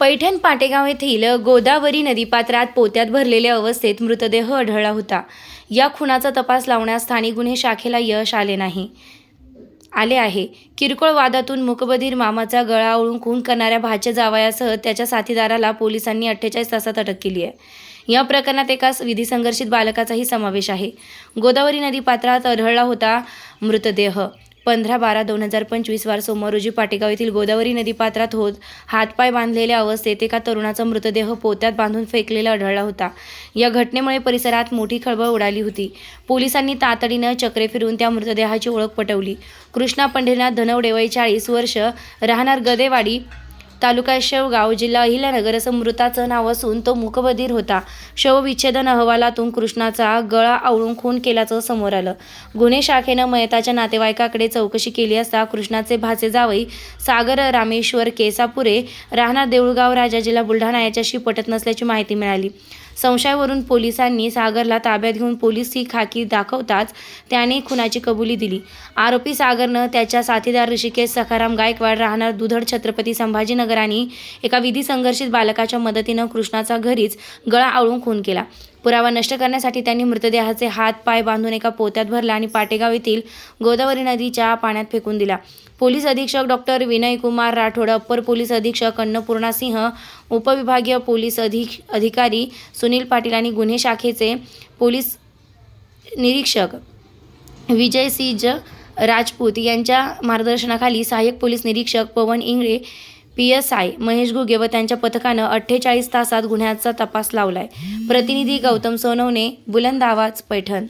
पैठण पाटेगाव येथील गोदावरी नदीपात्रात पोत्यात भरलेल्या अवस्थेत मृतदेह आढळला होता. या खुनाचा तपास लावण्यास स्थानिक गुन्हे शाखेला यश आले नाही. आले आहे. किरकोळ वादातून मुकबधीर मामाचा गळा ओळून खून करणाऱ्या भाच्या जावयासह त्याच्या साथीदाराला पोलिसांनी अठ्ठेचाळीस तासात अटक केली आहे. या प्रकरणात एका विधी संघर्षित बालकाचाही समावेश आहे. गोदावरी नदीपात्रात आढळला होता मृतदेह. पंधरा बारा दोन हजार पंचवीस वार सोमवार रोजी पाटेगाव येथील गोदावरी नदीपात्रात होत हातपाय बांधलेल्या अवस्थेत एका तरुणाचा मृतदेह पोत्यात बांधून फेकलेला आढळला होता. या घटनेमुळे परिसरात मोठी खळबळ उडाली होती. पोलिसांनी तातडीनं चक्रे फिरून त्या मृतदेहाची ओळख पटवली. कृष्णा पंढरीनाथ धनवडे वय चाळीस वर्ष राहणार गदेवाडी तालुका शेवगाव जिल्हा अहिल्यानगर असं मृताचं नाव असून तो मूकबधीर होता. शवविच्छेदन अहवालातून कृष्णाचा गळा आवळून खून केल्याचं समोर आलं. गुन्हे शाखेनं मयताच्या नातेवाईकाकडे चौकशी केली असता कृष्णाचे भाचे जावई सागर रामेश्वर केसापुरे राहणार देऊळगाव राजा जिल्हा बुलढाणा याच्याशी पटत नसल्याची माहिती मिळाली. संशयावरून पोलिसांनी सागरला ताब्यात घेऊन पोलीस ही खाकी दाखवताच त्याने खुनाची कबुली दिली. आरोपी सागरनं त्याच्या साथीदार ऋषिकेश सखाराम गायकवाड राहणार दुधड छत्रपती संभाजीनगर आणि एका विधी संघर्षित बालकाच्या मदतीनं कृष्णाचा घरीच गळा आवळून खून केला. पुरावा नष्ट करण्यासाठी त्यांनी मृतदेहाचे हात पाय बांधून एका पोत्यात भरला आणि पाटेगाव येथील गोदावरी नदीच्या पाण्यात फेकून दिला. पोलीस अधीक्षक doctor Vinay Kumar Rathod upper police अधीक्षक अन्नपूर्णा सिंह उपविभागीय पोलीस अधिक अधिकारी सुनील पाटील आणि गुन्हे शाखेचे पोलीस निरीक्षक विजय सिंज राजपूत यांच्या मार्गदर्शनाखाली सहाय्यक पोलीस निरीक्षक Pawan Ingle P S I Mahesh Ghuge व त्यांच्या पथकानं अठ्ठेचाळीस तासात गुन्ह्याचा तपास लावलाय. प्रतिनिधी गौतम सोनवणे बुलंद आवाज पैठण.